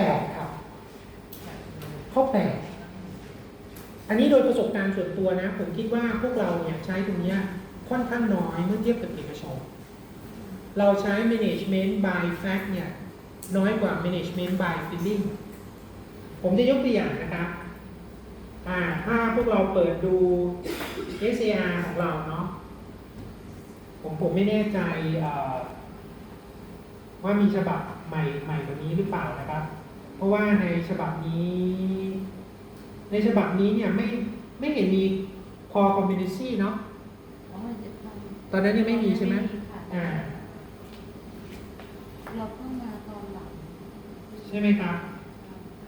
แปดครับข้อแปดอันนี้โดยประสบการณ์ส่วนตัวนะ ผมคิดว่าพวกเราเนี่ยใช้ตรงนี้ค่อนข้างน้อยเมื่อเทียบกับเอกชน เราใช้ management by fact เนี่ยน้อยกว่า management by feeling ผมจะยกตัวอย่างนะครับถ้าพวกเราเปิดดู SAR ของเราเนาะผมผมไม่แน่ใจว่ามีฉบับใหม่ใหม่กว่านี้หรือเปล่านะครับ เพราะว่าในฉบับนี้ ในฉบับนี้เนี่ยไม่ไม่เห็นมี core competency เนาะตอนนั้นยังไม่มีใช่ไหมอ่าเราเพิ่งมาตอนหลังใช่ไหมครับ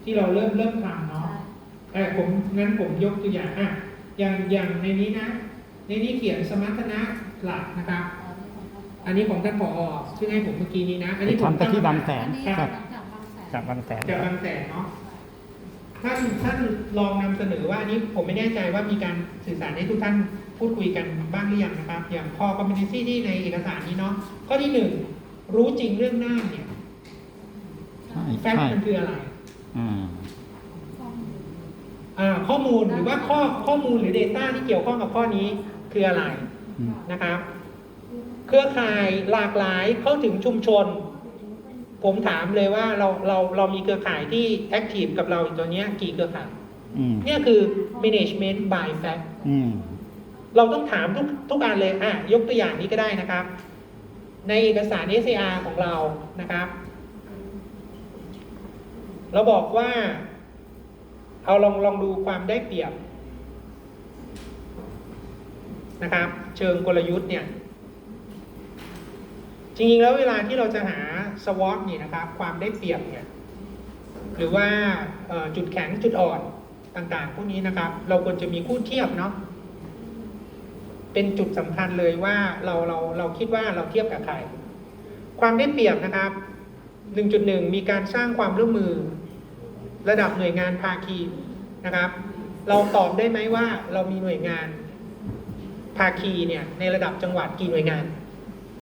ที่เราเริ่มเริ่มทำเนาะเออผมงั้นผมยกตัวอย่างอะอย่างอย่างในนี้นะ ในนี้เขียนสมรรถนะหลักนะครับ อันนี้ของท่านผอซึ่งให้ผมเมื่อกี้นี้นะ อันนี้ผมทำแต่ที่บางแสอันนนี้ครับ จากบางแสนจากบางแสนจากบางแสนเนาะท่านท่านลองนำเสนอว่าอันนี้ผมไม่แน่ใจว่ามีการสื่อสารให้ทุกท่านพูดคุยกันบ้างหรือยังนะครับ อย่างพอคอมมิ n นิตี้ที่ในเอกสารนี้เนาะข้อที่หนึ่งรู้จริงเรื่องหน้าเนี่ยใช่แฟกใช่ต์มันคืออะไรอ่าอ่าข้อมูลหรือว่าข้อข้อมูลหรือ Data ที่เกี่ยวข้องกับข้อนี้คืออะไรอืมนะครับ เครือข่ายหลากหลายเข้าถึงชุมชน ผมถามเลยว่าเราเราเรามีเครือข่ายที่แอคทีฟกับเราอยู่ตัวเนี้ยกี่เครือข่ายอืมเนี่ยคือ management by fact อืมเราต้องถามทุกทุกอันเลยอะยกตัวอย่างนี้ก็ได้นะครับ ในเอกสาร SAR ของเรานะครับ เราบอกว่า เอาลองลองดูความได้เปรียบนะครับ เชิงกลยุทธ์เนี่ย จริงๆแล้วเวลาที่เราจะหา SWOT เนี่นะครับความได้เปรียบเนี่ยหรือว่าจุดแข็งจุดอ่อนต่างๆ พวกนี้นะครับ เราควรจะมีคู่เทียบเนาะเป็นจุดสำคัญเลยว่าเราเราเราคิดว่าเราเทียบกับใคร ความได้เปรียบนะครับ 1.1 มีการสร้างความร่วมมือ ระดับหน่วยงานภาคีนะครับ เราตอบได้ไหมว่าเรามีหน่วยงานภาคีเนี่ยในระดับจังหวัดกี่หน่วยงาน